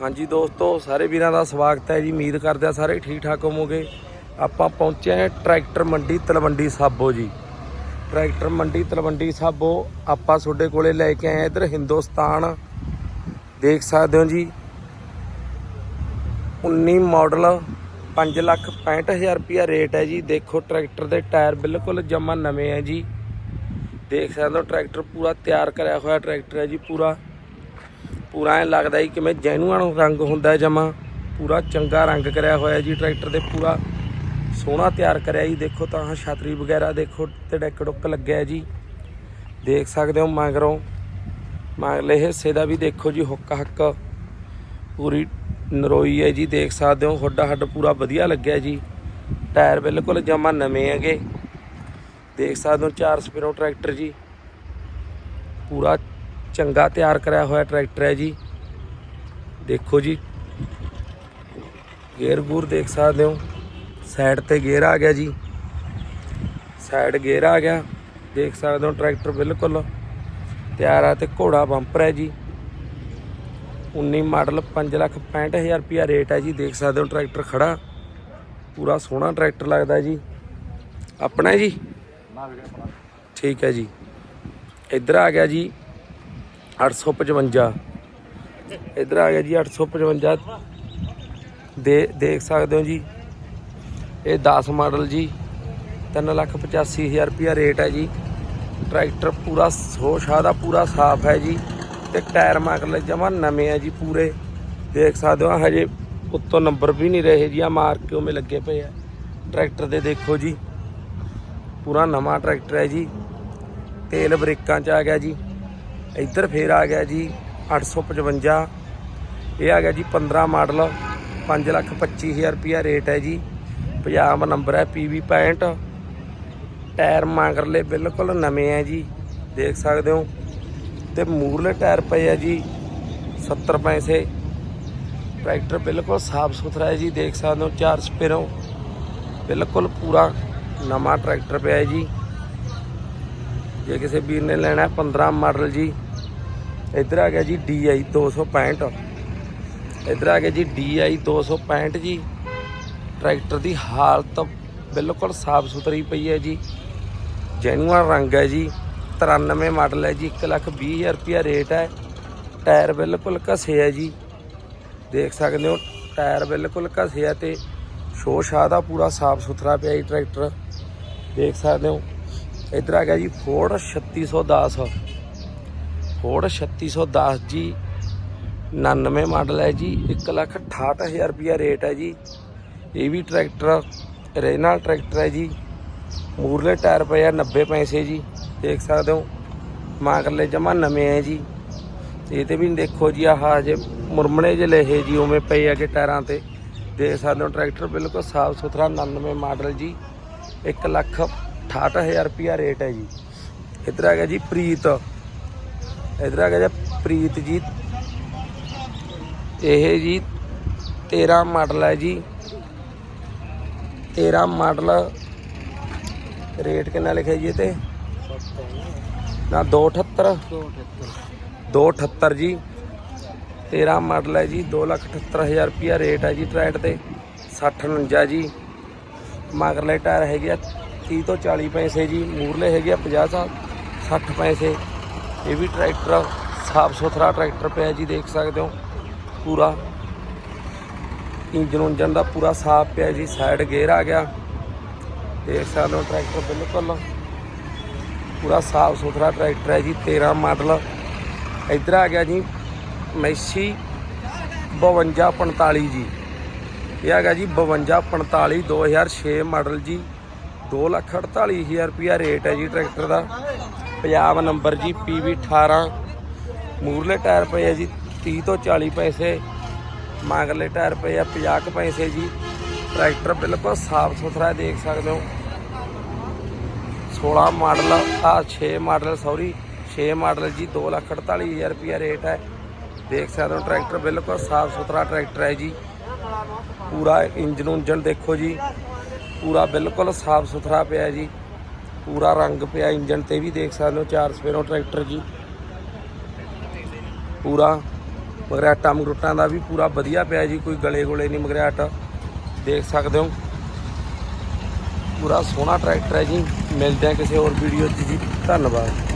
ਹਾਂਜੀ ਦੋਸਤੋ, ਸਾਰੇ ਵੀਰਾਂ ਦਾ ਸਵਾਗਤ ਹੈ ਜੀ। ਉਮੀਦ ਕਰਦੇ ਆ ਸਾਰੇ ਠੀਕ ਠਾਕ ਹੋਵੋਗੇ। ਆਪਾਂ ਪਹੁੰਚੇ ਹਾਂ ਟਰੈਕਟਰ ਮੰਡੀ ਤਲਵੰਡੀ ਸਾਬੋ ਜੀ। ਟਰੈਕਟਰ ਮੰਡੀ ਤਲਵੰਡੀ ਸਾਬੋ ਆਪਾਂ ਤੁਹਾਡੇ ਕੋਲੇ ਲੈ ਕੇ ਆਏ ਇਧਰ ਹਿੰਦੁਸਤਾਨ ਦੇਖ ਸਕਦੇ ਹੋ ਜੀ। 19 ਮਾਡਲ 5 ਲੱਖ 65000 ਰੁਪਿਆ ਰੇਟ ਹੈ ਜੀ। ਦੇਖੋ ਟਰੈਕਟਰ ਦੇ ਟਾਇਰ ਬਿਲਕੁਲ ਜਮਾ ਨਵੇਂ ਹੈ ਜੀ। ਦੇਖ ਸਕਦੇ ਹੋ, ਟਰੈਕਟਰ ਪੂਰਾ ਤਿਆਰ ਕਰਿਆ ਹੋਇਆ ਟਰੈਕਟਰ ਹੈ ਜੀ, ਪੂਰਾ। ਪੂਰਾ ਐ ਲੱਗਦਾ ਜੀ ਕਿਵੇਂ ਜੈਨੂਅਨ ਰੰਗ ਹੁੰਦਾ ਜਮਾ। ਪੂਰਾ ਚੰਗਾ ਰੰਗ ਕਰਿਆ ਹੋਇਆ ਜੀ, ਟਰੈਕਟਰ ਦੇ ਪੂਰਾ ਸੋਹਣਾ ਤਿਆਰ ਕਰਿਆ ਜੀ। ਦੇਖੋ ਤਾਂ ਆਹ ਵਗੈਰਾ ਦੇਖੋ, ਤੇ ਡੈਕ ਡੁੱਕ ਲੱਗਿਆ ਜੀ। ਦੇਖ ਸਕਦੇ ਹੋ ਮਗਰੋਂ। ਮਗਲੇ ਹਿੱਸੇ ਦਾ ਵੀ ਦੇਖੋ ਜੀ, ਹੁੱਕ ਹੱਕ। ਪੂਰੀ ਨਰੋਈ ਹੈ ਜੀ, ਦੇਖ ਸਕਦੇ ਹੋ। ਹੁੱਡਾ ਹੱਡ ਪੂਰਾ ਵਧੀਆ ਲੱਗਿਆ ਜੀ। ਟਾਇਰ ਬਿਲਕੁਲ ਜਮਾ ਨਵੇਂ ਹੈਗੇ। ਦੇਖ ਸਕਦੇ ਹੋ, ਚਾਰ ਸਪੀਰੋ ਟਰੈਕਟਰ ਜੀ। ਪੂਰਾ ਚੰਗਾ ਤਿਆਰ ਕਰਿਆ ਹੋਇਆ ਟਰੈਕਟਰ ਹੈ ਜੀ। ਦੇਖੋ ਜੀ। ਗੇਅਰ ਗੂਰ ਦੇਖ ਸਕਦੇ ਹੋ। ਸਾਈਡ ਤੇ ਗੇਅਰ ਆ ਗਿਆ ਜੀ। ਸਾਈਡ ਗੇਅਰ ਆ ਗਿਆ। ਦੇਖ ਸਕਦੇ ਹੋ ਟਰੈਕਟਰ ਬਿਲਕੁਲ ਤਿਆਰ ਆ ਤੇ ਘੋੜਾ ਬੰਪਰ ਹੈ ਜੀ। 19 ਮਾਡਲ 565000 ਰੁਪਿਆ ਰੇਟ ਹੈ ਜੀ। ਦੇਖ ਸਕਦੇ ਹੋ ਟਰੈਕਟਰ ਖੜਾ। ਪੂਰਾ ਸੋਹਣਾ ਟਰੈਕਟਰ ਲੱਗਦਾ ਜੀ। ਆਪਣਾ ਜੀ? ਠੀਕ ਹੈ ਜੀ। ਇੱਧਰ ਆ ਗਿਆ ਜੀ। 855 ਇੱਧਰ ਆ ਗਿਆ ਜੀ 855 ਦੇ, ਦੇਖ ਸਕਦੇ ਹੋ ਜੀ। ਇਹ 10 ਮਾਡਲ ਜੀ 385000 ਰੁਪਿਆ ਰੇਟ ਹੈ ਜੀ। ਟਰੈਕਟਰ ਪੂਰਾ ਸੋਸ਼ਾ ਦਾ, ਪੂਰਾ ਸਾਫ਼ ਹੈ ਜੀ। ਤੇ ਟਾਇਰ ਮਗਰਲੇ ਜਮਾ ਨਵੇਂ ਹੈ ਜੀ ਪੂਰੇ। ਦੇਖ ਸਕਦੇ ਹੋ, ਹਜੇ ਉੱਤੋਂ ਨੰਬਰ ਵੀ ਨਹੀਂ ਰਹੇ ਜੀ ਆ ਮਾਰ ਕੇ ਉਵੇਂ ਲੱਗੇ ਪਏ ਆ। ਟਰੈਕਟਰ ਦੇ ਦੇਖੋ ਜੀ। ਪੂਰਾ ਨਵਾਂ ਟਰੈਕਟਰ ਹੈ ਜੀ। ਤੇਲ ਬ੍ਰੇਕਾਂ 'ਚ ਆ ਗਿਆ ਜੀ। ਇੱਧਰ ਫੇਰ ਆ ਗਿਆ ਜੀ 855 ਇਹ ਆ ਗਿਆ ਜੀ 15 ਮਾਡਲ 5 ਲੱਖ 25000 ਰੁਪਿਆ ਰੇਟ ਹੈ ਜੀ। ਪੰਜਾਬ ਨੰਬਰ ਹੈ PV 65 ਟਾਇਰ ਮਗਰਲੇ ਬਿਲਕੁਲ ਨਵੇਂ ਹੈ ਜੀ, ਦੇਖ ਸਕਦੇ ਹੋ। ਤੇ ਮੂਰਲੇ ਟਾਇਰ ਪਏ ਆ ਜੀ 70 ਪੈਸੇ। ਟਰੈਕਟਰ ਬਿਲਕੁਲ ਸਾਫ਼ ਸੁਥਰਾ ਹੈ ਜੀ, ਦੇਖ ਸਕਦੇ ਹੋ, ਚਾਰ ਸਪੇਰੋਂ ਬਿਲਕੁਲ ਪੂਰਾ ਨਵਾਂ ਟਰੈਕਟਰ ਪਿਆ ਹੈ ਜੀ। ਜੇ ਕਿਸੇ ਵੀਰ ਨੇ ਲੈਣਾ ਹੈ 15 ਮਾਡਲ ਜੀ। ਇੱਧਰ ਆ ਗਿਆ ਜੀ DI 265 ਇੱਧਰ ਆ ਗਿਆ ਜੀ DI 265 ਜੀ। ਟਰੈਕਟਰ ਦੀ ਹਾਲਤ ਬਿਲਕੁਲ ਸਾਫ਼ ਸੁਥਰੀ ਪਈ ਹੈ ਜੀ। ਜੈਨੂਅਨ ਰੰਗ ਹੈ ਜੀ। 93 ਮਾਡਲ ਹੈ ਜੀ। 1 ਲੱਖ 20 ਹਜ਼ਾਰ ਰੁਪਿਆ ਰੇਟ ਹੈ। ਟਾਇਰ ਬਿਲਕੁਲ ਘਸੇ ਹੈ ਜੀ। ਦੇਖ ਸਕਦੇ ਹੋ, ਟਾਇਰ ਬਿਲਕੁਲ ਘਸੇ ਹੈ ਤੇ ਸ਼ੋ ਸ਼ਾਹ ਦਾ ਪੂਰਾ ਸਾਫ਼ ਸੁਥਰਾ ਪਿਆ ਜੀ ਟਰੈਕਟਰ। ਦੇਖ ਸਕਦੇ ਹੋ ਇੱਧਰ ਆ ਗਿਆ ਜੀ, ਫੋਰਡ 3610 ਫੋਰਡ 3610 ਜੀ 99 ਮਾਡਲ ਹੈ ਜੀ 1 ਲੱਖ 68000 ਰੁਪਿਆ ਰੇਟ ਹੈ ਜੀ। ਇਹ ਵੀ ਟਰੈਕਟਰ ਰੇਨਾਲ ਟਰੈਕਟਰ ਹੈ ਜੀ। ਮੂਰਲੇ ਟਾਇਰ ਪਏ ਆ 90 ਪੈਸੇ ਜੀ। ਦੇਖ ਸਕਦੇ ਹੋ ਮਾਗਰਲੇ ਜਮਾ ਨਵੇਂ ਹੈ ਜੀ। ਇਹ ਤੇ ਵੀ ਦੇਖੋ ਜੀ, ਆਹ ਜੇ ਮੁਰਮਣੇ ਜੇ ਲਹੇ ਜੀ, ਉਵੇਂ ਪਏ ਆ ਕਿ ਟਾਇਰਾਂ ਤੇ। ਦੇਖ ਸਕਦੇ ਹੋ, ਟਰੈਕਟਰ ਬਿਲਕੁਲ ਸਾਫ਼ ਸੁਥਰਾ 99 ਮਾਡਲ ਜੀ। 1 ਲੱਖ 68000 ਰੁਪਿਆ ਰੇਟ ਹੈ ਜੀ। ਇੱਧਰ ਆ ਗਿਆ ਜੀ ਪ੍ਰੀਤ। ਇੱਧਰ ਆ ਗਿਆ ਜੀ ਪ੍ਰੀਤ ਜੀ। ਇਹ ਜੀ 13 ਮਾਡਲ ਹੈ ਜੀ। 13 ਮਾਡਲ ਰੇਟ ਕਿੰਨਾ ਲਿਖਿਆ ਜੀ ਇਹ ਤੇ ਨਾ 278 278 ਜੀ। 13 ਮਾਡਲ ਹੈ ਜੀ 278000 ਰੁਪਿਆ ਰੇਟ ਹੈ ਜੀ ਟਰੈਕਟ ਤੇ। 60 49 ਜੀ। ਮਗਰਲੇ ਟਾਇਰ ਹੈਗੇ ਆ 30 ਤੋਂ 40 ਪੈਸੇ ਜੀ, ਮੂਰਲੇ ਹੈਗੇ ਆ 50 ਸਾਲ 60 ਪੈਸੇ। ਇਹ ਵੀ ਟਰੈਕਟਰ ਸਾਫ਼ ਸੁਥਰਾ ਟਰੈਕਟਰ ਪਿਆ ਜੀ, ਦੇਖ ਸਕਦੇ ਹੋ, ਪੂਰਾ। ਇੰਜਨ ਉਂਜਨ ਦਾ ਪੂਰਾ ਸਾਫ਼ ਪਿਆ ਜੀ ਸਾਈਡ ਗੇਅਰ ਆ ਗਿਆ। ਦੇਖ ਸਕਦੇ ਹੋ ਟਰੈਕਟਰ ਬਿਲਕੁਲ ਪੂਰਾ ਸਾਫ਼ ਸੁਥਰਾ ਟਰੈਕਟਰ ਹੈ ਜੀ 13 ਮਾਡਲ। ਇੱਧਰ ਆ ਗਿਆ ਜੀ, ਮੈਸੀ 5245 ਜੀ। ਇਹ ਹੈਗਾ ਜੀ 5245 2006 ਮਾਡਲ ਜੀ। 248000 ਰੁਪਿਆ ਰੇਟ ਹੈ ਜੀ ਟਰੈਕਟਰ ਦਾ। ਪੰਜਾਬ ਨੰਬਰ ਜੀ PV 18 ਮੂਰਲੇ ਟਾਇਰ ਪਏ ਆ ਜੀ 30 ਤੋਂ 40 ਪੈਸੇ। ਮਗਰਲੇ ਟਾਇਰ ਪਏ ਆ 50 ਕੁ ਪੈਸੇ ਜੀ। ਟਰੈਕਟਰ ਬਿਲਕੁਲ ਸਾਫ਼ ਸੁਥਰਾ ਦੇਖ ਸਕਦੇ ਹੋ। 16 ਮਾਡਲ, ਆ 6 ਮਾਡਲ, ਸੌਰੀ 6 ਮਾਡਲ ਜੀ 248000 ਰੁਪਿਆ ਰੇਟ ਹੈ। ਦੇਖ ਸਕਦੇ ਹੋ ਟਰੈਕਟਰ ਬਿਲਕੁਲ ਸਾਫ਼ ਸੁਥਰਾ ਟਰੈਕਟਰ ਹੈ ਜੀ। ਪੂਰਾ ਇੰਜਨ ਉਂਜਨ ਦੇਖੋ ਜੀ। ਪੂਰਾ ਬਿਲਕੁਲ ਸਾਫ਼ ਸੁਥਰਾ ਪਿਆ ਜੀ। ਪੂਰਾ ਰੰਗ ਪਿਆ ਇੰਜਨ ਤੇ ਵੀ ਦੇਖ ਸਕਦੇ ਹੋ, ਚਾਰ ਸਪੇਰੋਂ ਟਰੈਕਟਰ ਜੀ। ਪੂਰਾ ਮਗਰਾਟਾ ਮਗਰੂਟਾਂ ਦਾ ਵੀ ਪੂਰਾ ਵਧੀਆ ਪਿਆ ਜੀ, ਕੋਈ ਗਲੇ ਗੋਲੇ ਨਹੀਂ ਮਗਰਾਟ ਦੇਖ ਸਕਦੇ ਹੋ। ਪੂਰਾ ਸੋਹਣਾ ਟਰੈਕਟਰ ਹੈ ਜੀ। ਮਿਲਦੇ ਆ ਕਿਸੇ ਹੋਰ ਵੀਡੀਓ 'ਚ ਜੀ। ਧੰਨਵਾਦ।